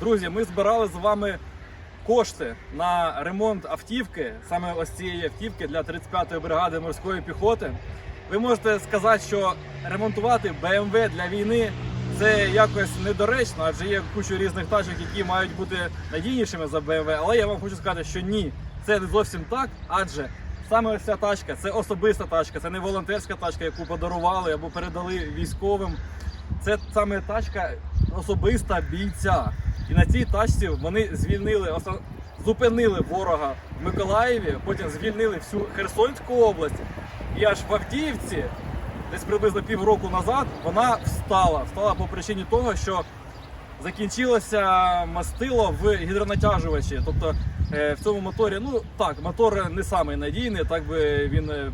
Друзі, ми збирали з вами кошти на ремонт автівки, саме ось цієї автівки для 35-ї бригади морської піхоти. Ви можете сказати, що ремонтувати BMW для війни це якось недоречно, адже є куча різних тачок, які мають бути надійнішими за BMW. Але я вам хочу сказати, що ні, це не зовсім так, адже саме ось ця тачка це особиста тачка, це не волонтерська тачка, яку подарували або передали військовим. Це саме тачка особиста бійця. І на цій тачці вони звільнили, зупинили ворога в Миколаєві, потім звільнили всю Херсонську область. І аж в Авдіївці, десь приблизно півроку назад, вона встала. Встала по причині того, що закінчилося мастило в гідронатяжувачі. Тобто е, в цьому моторі, ну так, мотор не самий надійний, так би він е,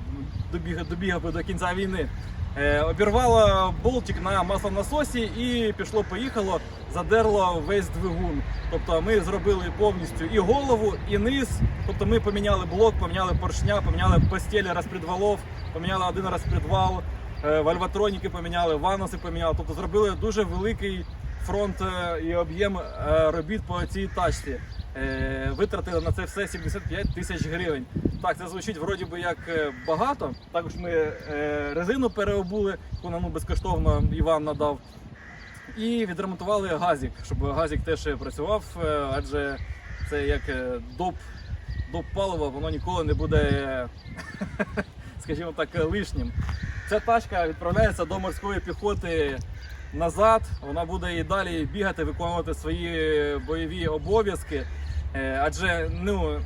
добіг, добігав би до кінця війни. Е, Обірвало болтик на маслонасосі і пішло-поїхало, задерло весь двигун. Тобто ми зробили повністю і голову, і низ. Тобто ми поміняли блок, поміняли поршня, поміняли постелі розпредвалов, поміняли один розпредвал, е, вальватроніки поміняли, ваноси поміняли. Тобто зробили дуже великий фронт е, і об'єм робіт по цій тачці. Е, Витратили на це все 75 тисяч гривень. Так, це звучить вроді би як е, багато. Також ми е, резину переобули, яку нам ну, безкоштовно Іван надав. І відремонтували газик, щоб газик теж працював, адже це як доп, доп палива, воно ніколи не буде, скажімо так, лишнім. Ця тачка відправляється до морської піхоти назад. Вона буде і далі бігати, виконувати свої бойові обов'язки. Е, Адже ну,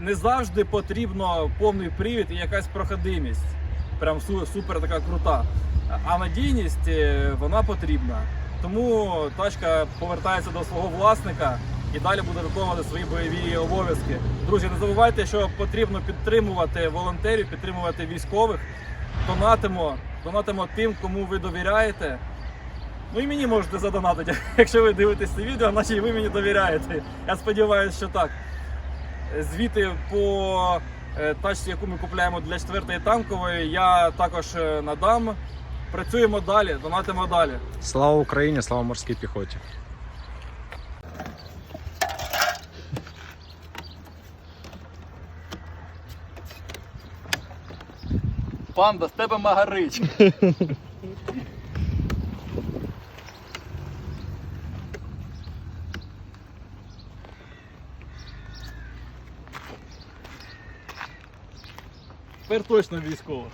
не завжди потрібно повний привід і якась проходимість. Прям супер така крута. А надійність е, вона потрібна. Тому тачка повертається до свого власника і далі буде виконувати свої бойові обов'язки. Друзі, не забувайте, що потрібно підтримувати волонтерів, підтримувати військових. Донатимо, донатимо тим, кому ви довіряєте. Ну і мені можете задонатити, якщо ви дивитесь це відео, значить ви мені довіряєте. Я сподіваюся, що так. Звіти по е, тачці, яку ми купуємо для 4-ї танкової, я також е, надам. Працюємо далі, донатимо далі. Слава Україні, слава морській піхоті. Панда, з тебе магарич. Тепер точно військово.